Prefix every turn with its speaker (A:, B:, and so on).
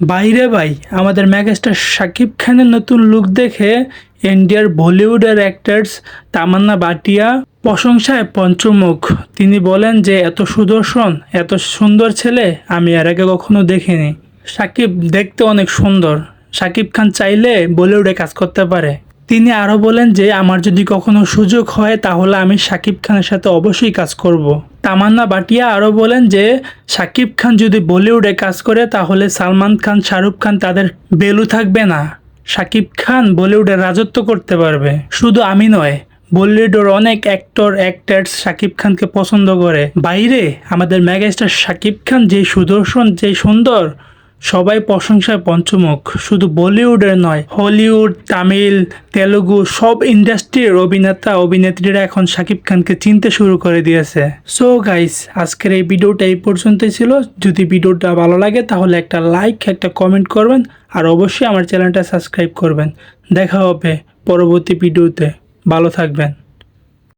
A: বাইরে ভাই, আমাদের ম্যাগাস্টার শাকিব খানের নতুন লুক দেখে ইন্ডিয়ার বলিউডের অ্যাক্টার্স তামান্না বাটিয়া, প্রশংসায় পঞ্চমুখ। তিনি বলেন যে, এত সুদর্শন, এত সুন্দর ছেলে আমি এর আগে কখনো দেখিনি। সাকিব দেখতে অনেক সুন্দর। শাকিব খান চাইলে বলিউডে কাজ করতে পারে। তিনি আরও বলেন যে, আমার যদি কখনো সুযোগ হয়, তাহলে আমি শাকিব খানের সাথে অবশ্যই কাজ করব। তামান্না বাটিয়া আরও বলেন যে শাকিব খান যদি বলিউডে কাজ করে, তাহলে সালমান খান, শাহরুখ খান তাদের বেলু থাকবে না। শাকিব খান বলিউডে রাজত্ব করতে পারবে। শুধু আমি নয়, বলিউডের অনেক অ্যাক্টর অ্যাক্টার্স শাকিব খানকে পছন্দ করে। বাইরে আমাদের মেগাস্টার শাকিব খান যে সুদর্শন, যে সুন্দর সবাই প্রশংসায় পঞ্চমুখ। শুধু বলিউডের নয়, হলিউড, তামিল, তেলুগু সব ইন্ডাস্ট্রির অভিনেতা, অভিনেত্রীরা এখন শাকিব খানকে চিনতে শুরু করে দিয়েছে। সো গাইস আজকের এই ভিডিওটা এই পর্যন্তই ছিল। যদি ভিডিওটা ভালো লাগে, তাহলে একটা লাইক একটা কমেন্ট করবেন, আর অবশ্যই আমার চ্যানেলটা সাবস্ক্রাইব করবেন। দেখা হবে পরবর্তী ভিডিওতে। ভালো থাকবেন।